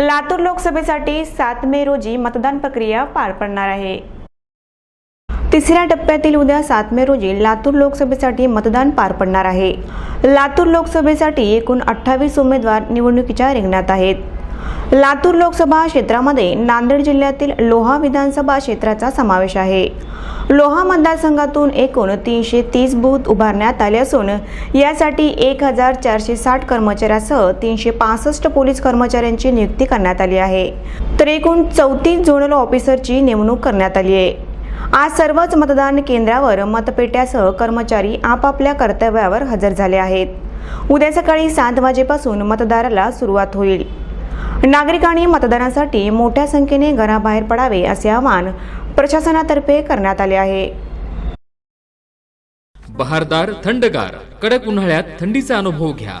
लातूर लोकसभेसाठी सात मे रोजी मतदान प्रक्रिया पार पडणार आहे. तिसऱ्या टप्प्यातील उद्या सात मे रोजी लातूर लोकसभेसाठी मतदान पार पडणार आहे. लातूर लोकसभेसाठी एकूण अठ्ठावीस उमेदवार निवडणुकीच्या रिंगणात आहेत. लातूर लोकसभा क्षेत्रामध्ये नांदेड जिल्ह्यातील लोहा विधानसभा क्षेत्राचा समावेश आहे. लोहा मतदारसंघातून एकूण तीनशे तीस बूथ उभारण्यात आले असून यासाठी एक हजार चारशे साठ कर्मचाऱ्यासह तीनशे पासष्ट पोलीस कर्मचाऱ्यांची नियुक्ती करण्यात आली आहे. तर एकूण चौतीस झोनल ऑफिसरची नेमणूक करण्यात आली आहे. आज सर्वच मतदान केंद्रावर मतपेट्यासह कर्मचारी आपापल्या कर्तव्यावर हजर झाले आहेत. उद्या सकाळी सात वाजेपासून मतदाराला सुरुवात होईल. नागरिकांनी मतदानासाठी मोठ्या संख्येने घराबाहेर पडावे असे आवाहन प्रशासनातर्फे करण्यात आले आहे. बहारदार थंडगार कडक उन्हाळ्यात थंडीचा अनुभव घ्या.